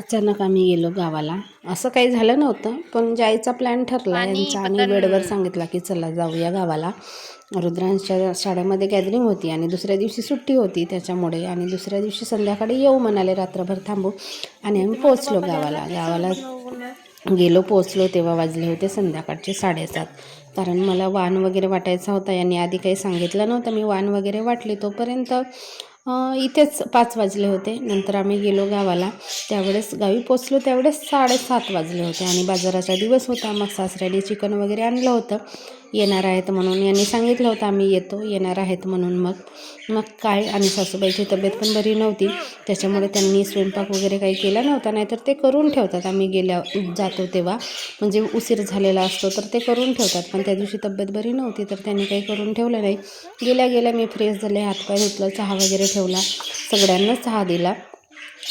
अचानक आम्ही गेलो गावाला. असं काही झालं नव्हतं पण जायचा प्लॅन ठरला. यांचा आणि वेळेवर सांगितला की चला जाऊया गावाला. रुद्रांच्या शाळेमध्ये गॅदरिंग होती आणि दुसऱ्या दिवशी सुट्टी होती त्याच्यामुळे. आणि दुसऱ्या दिवशी संध्याकाळी येऊ म्हणाले रात्रभर थांबू. आणि आम्ही पोचलो गावाला. गावाला गेलो पोचलो तेव्हा वाजले होते संध्याकाळचे साडेसात. कारण मला वाण वगैरे वाटायचा होता. यांनी आधी काही सांगितलं नव्हतं. मी वाण वगैरे वाटली तोपर्यंत इथेच पाच वाजले होते. नंतर आम्ही गेलो गावाला. त्यावेळेस गावी पोचलो त्यावेळेस साडेसात वाजले होते आणि बाजाराचा दिवस होता. मग सासऱ्याने चिकन वगैरे आणलं होतं. येणार आहेत म्हणून. यांनी सांगितलं होतं आम्ही येतो येणार आहेत म्हणून मग. मग काय आणि सासूबाईची तब्येत पण बरी नव्हती. त्याच्यामुळे त्यांनी स्वयंपाक वगैरे काही केला नव्हता नाहीतर ते करून ठेवतात. आम्ही गेल्या जातो तेव्हा. म्हणजे उशीर झालेला असतो तर ते करून ठेवतात. पण त्या दिवशी तब्येत बरी नव्हती तर त्यांनी काही करून ठेवलं नाही. गेल्या गेल्या मी फ्रेश झाले हातपाय धुतलं चहा वगैरे ठेवला. सगळ्यांनाच चहा दिला.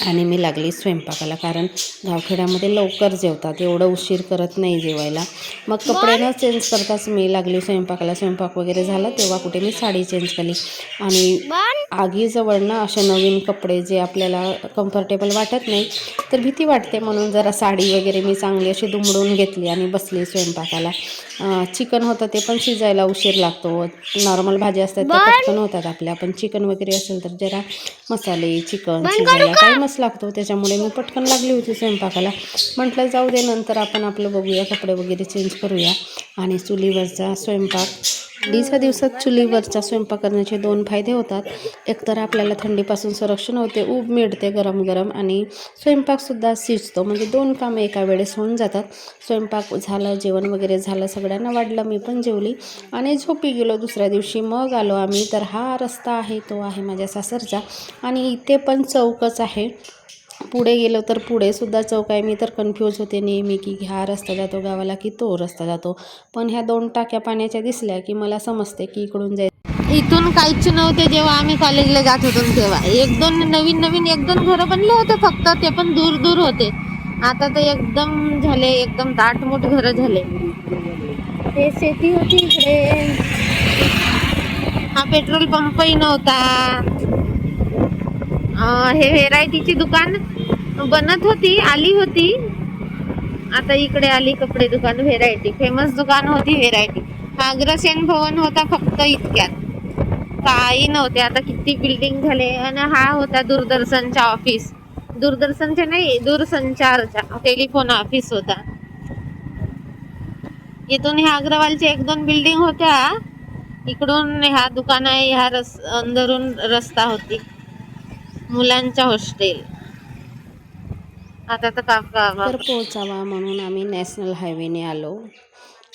आणि मी लागली स्वयंपाकाला कारण गावखेड्यामध्ये लवकर जेवतात एवढं उशीर करत नाही जेवायला. मग कपडे न चेंज करताच मी लागली स्वयंपाकाला. स्वयंपाक वगैरे झाला तेव्हा कुठे मी साडी चेंज केली. आणि आगीजवळ ना असे नवीन कपडे जे आपल्याला कम्फर्टेबल वाटत नाही तर भीती वाटते. म्हणून जरा साडी वगैरे मी चांगली अशी दुमडून घेतली आणि बसली स्वयंपाकाला. चिकन होतं ते पण शिजायला उशीर लागतो. नॉर्मल भाजी असतात त्या पटकन होतात आपल्या पण चिकन वगैरे असेल तर जरा मसाले चिकन शिजायला टाईमच लागतो. त्याच्यामुळे मी पटकन लागली होती स्वयंपाकाला. म्हटलं जाऊ दे नंतर आपण आपलं बघूया कपडे वगैरे चेंज करूया. आणि चुलीवरचा स्वयंपाक थंडीच्या दिवसात चुलीवरचा स्वयंपाक करण्याचे दोन फायदे होतात. एकतर आपल्याला थंडीपासून संरक्षण होते ऊब मिळते गरम गरम आणि स्वयंपाकसुद्धा शिजतो. म्हणजे दोन कामं एका वेळेस होऊन जातात. स्वयंपाक झालं जेवण वगैरे झालं सगळ्यांना वाढलं मी पण जेवली आणि झोपी गेलो. दुसऱ्या दिवशी मग आलो आम्ही. तर हा रस्ता आहे तो आहे माझ्या सासरचा आणि इथे पण चौकच आहे. पुढे गेलो तर पुढे सुद्धा चौक आहे मी तर कन्फ्यूज होते नेहमी की हा रस्ता जातो गावाला की तो रस्ता जातो. पण ह्या दोन टाक्या पाण्याच्या दिसल्या की मला समजते की इकडून जाय इथून काहीच नव्हते जेव्हा आम्ही कॉलेजला जात होतो तेव्हा. एक दोन नवीन नवीन एक दोन घरं बनले होते फक्त ते पण दूर दूर होते. आता तर एकदम झाले एकदम दाटमोठ घरं झाले. ते शेती होती इकडे. हा पेट्रोल पंपही नव्हता. हे व्हेरायटीची दुकान बनत होती आली होती. आता इकडे आली कपडे दुकान व्हेरायटी. फेमस दुकान होती व्हेरायटी. हा अग्रसेन भवन होता फक्त इतक्यात. काही नव्हते. आता किती बिल्डिंग झाले. आणि हा होता दूरदर्शनच्या ऑफिस दूरदर्शनच्या नाही दूरसंचारचा टेलिफोन ऑफिस होता. इथून ह्या अग्रवालच्या एक दोन बिल्डिंग होत्या. इकडून ह्या दुकान आहे ह्या रस अंदरून रस्ता होती. मुलांच्या हॉस्टेल. आता तर का का तर पोहोचावा म्हणून आम्ही नॅशनल हायवेने आलो.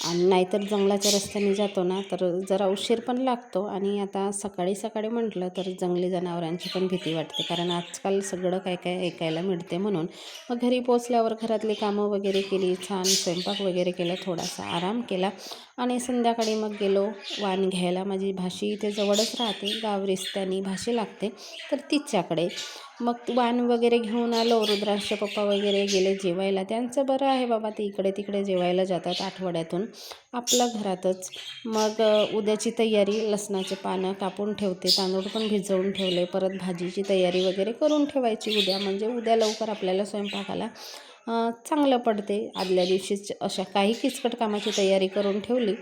आणि नाहीतर जंगलाच्या रस्त्याने जातो ना तर जरा उशीर पण लागतो. आणि आता सकाळी सकाळी म्हटलं तर जंगली जनावरांची पण भीती वाटते. कारण आजकाल सगळं काय काय ऐकायला मिळते म्हणून. मग घरी पोचल्यावर घरातली कामं वगैरे केली छान स्वयंपाक वगैरे केला थोडासा आराम केला. आणि संध्याकाळी मग गेलो वाण घ्यायला. माझी भाशी इथे जवळच राहते गाव रिस्त्यानी भाशी लागते तर तिच्याकडे. मग वाण वगैरे घेऊन आलो रुद्राक्ष पप्पा वगैरे गेले जेवायला. त्यांचं बरं आहे बाबा ते इकडे तिकडे जेवायला जातात आठवड्यातून आपल्या घरातच. मग उद्याची तयारी लसणाचे पानं कापून ठेवते तांदूळ पण भिजवून ठेवले परत भाजीची तयारी वगैरे करून ठेवायची उद्या. म्हणजे उद्या लवकर आपल्याला स्वयंपाकाला चांगलं पडते. आदल्या दिवशीच अशा काही किचकट कामाची तयारी करून ठेवली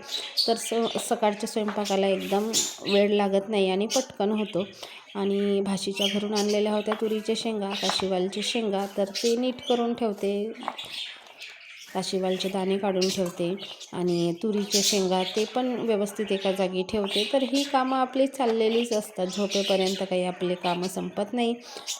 तर स सकाळच्या स्वयंपाकाला एकदम वेळ लागत नाही आणि पटकन होतो. आणि भाशीच्या घरून आणलेल्या होत्या तुरीच्या शेंगा काशिवालच्या शेंगा तर ते नीट करून ठेवते. काशीवालचे दाणे काढून ठेवते आणि तुरीच्या शेंगा ते पण व्यवस्थित एका जागी ठेवते. तर ही कामं आपली चाललेलीच असतात. झोपेपर्यंत काही आपले कामं संपत नाही.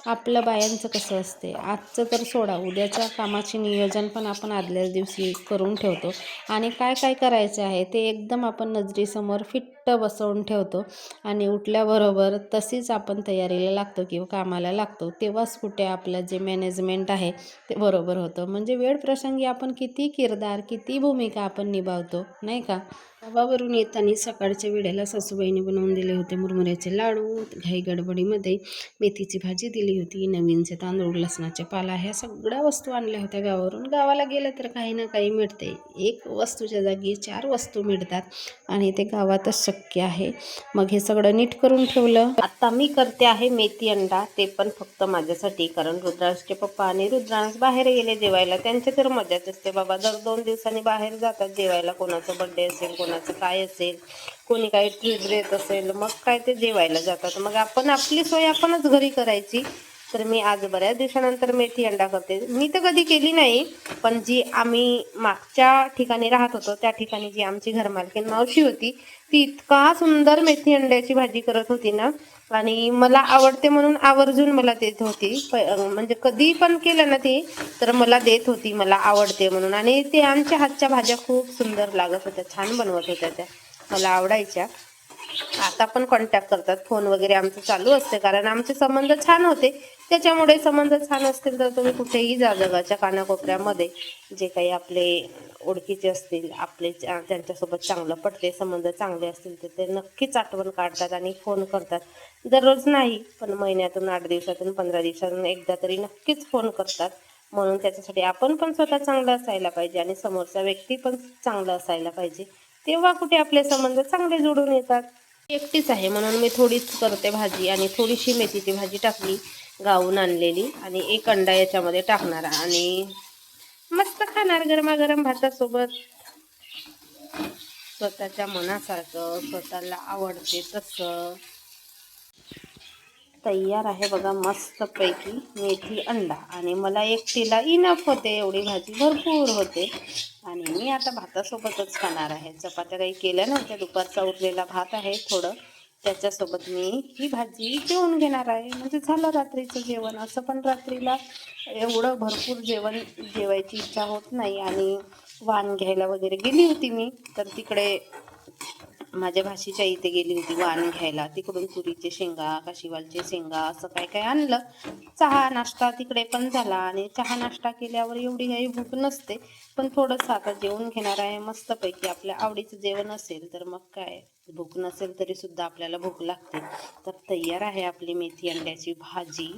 आपलं बायांचं कसं असते? आजचं तर सोडा. उद्याच्या कामाचे नियोजन पण आपण आदल्याच दिवशी करून ठेवतो. आणि काय काय करायचं आहे ते एकदम आपण नजरेसमोर फिट्ट बसवून ठेवतो. आणि उठल्याबरोबर तशीच आपण तयारीला लागतो किंवा कामाला लागतो. तेव्हाच कुठे आपलं जे मॅनेजमेंट आहे ते बरोबर होतं. म्हणजे वेळ प्रसंगी आपण किती किरदार किती भूमिका आपण निभावतो नाही का? गावावरून येताना सकाळच्या वेळेला सासूबाईने बनवून दिले होते मुरमुऱ्याचे लाडू घाई गडबडीमध्ये मेथीची भाजी दिली होती नवीनचे तांदूळ लसणाचे पाला ह्या सगळ्या वस्तू आणल्या होत्या गावावरून. गावाला गेलं तर काही ना काही मिळते. एक वस्तूच्या जागी चार वस्तू मिळतात आणि ते गावातच शक्य आहे. मग हे सगळं नीट करून ठेवलं. आता मी करते आहे मेथी अंडा. ते पण फक्त माझ्यासाठी कारण रुद्रांशचे पप्पा आणि रुद्रांश बाहेर गेले जेवायला. त्यांचे तर मजाच असते बाबा. दर दोन दिवसांनी बाहेर जातात जेवायला. कोणाचा बड्डे असेल कोणाचं काय असेल कोणी काही ट्रीट देत असेल मग काय ते जेवायला जातात. मग आपण आपली सोय आपणच घरी करायची. तर मी आज बऱ्याच दिवसानंतर मेथी अंडा करते. मी तर कधी केली नाही पण जी आम्ही मागच्या ठिकाणी राहत होतो त्या ठिकाणी जी आमची घरमालकीन मावशी होती ती इतका सुंदर मेथी अंड्याची भाजी करत होती ना आणि मला आवडते म्हणून आवर्जून मला देत होती. म्हणजे कधी पण केलं ना ती तर मला देत होती मला आवडते म्हणून. आणि ते आमच्या हातच्या भाज्या खूप सुंदर लागत होत्या छान बनवत होत्या त्या. मला आवडायच्या. आता पण कॉन्टॅक्ट करतात. फोन वगैरे आमचं चालू असते. कारण आमचे संबंध छान होते. त्याच्यामुळे संबंध छान असतील तर तुम्ही कुठेही जा जगाच्या कानाकोपऱ्यामध्ये. जे काही आपले ओळखीचे असतील आपले त्यांच्यासोबत चांगलं पटते संबंध चांगले असतील तर ते नक्कीच आठवण काढतात आणि फोन करतात. दररोज नाही पण महिन्यातून आठ दिवसातून पंधरा दिवसातून एकदा तरी नक्कीच फोन करतात. म्हणून त्याच्यासाठी आपण पण स्वतः चांगलं असायला पाहिजे आणि समोरचा व्यक्ती पण चांगला असायला पाहिजे. तेव्हा कुठे आपले संबंध चांगले जुडून येतात. एकटीच आहे. म्हणून मी थोडीच करते भाजी आणि थोडीशी मेथीची भाजी टाकली गावून आणलेली आणि एक अंडा याच्यामध्ये टाकणार आणि मस्त खाणार गरमागरम भातासोबत. स्वतःच्या मनासारखं स्वतःला आवडते तसं. तयार आहे बघा मस्तपैकी मेथी अंडा. आणि मला एकटीला इनफ होते एवढी भाजी भरपूर होते. आणि मी आता भातासोबतच खाणार आहे. चपात्या काही केल्या नव्हत्या दुपारचा उरलेला भात आहे थोडं. त्याच्यासोबत मी ही भाजी जेवून घेणार आहे. म्हणजे झालं रात्रीचं जेवण. असं पण रात्रीला एवढं भरपूर जेवण जेवायची इच्छा होत नाही. आणि वाण घ्यायला वगैरे गेली होती मी तर तिकडे माझ्या भाषेच्या इथे गेली होती वाण घ्यायला. तिकडून तुरीचे शेंगा काशीवालचे शेंगा असं काय काय आणलं. चहा नाश्ता तिकडे पण झाला आणि चहा नाश्ता केल्यावर एवढी काही भूक नसते. पण थोडंसं आता जेवण घेणार आहे मस्तपैकी. आपल्या आवडीचं जेवण असेल तर मग काय? भूक नसेल तरी सुद्धा आपल्याला भूक लागते. तर तयार आहे आपली मेथी अंड्याची भाजी.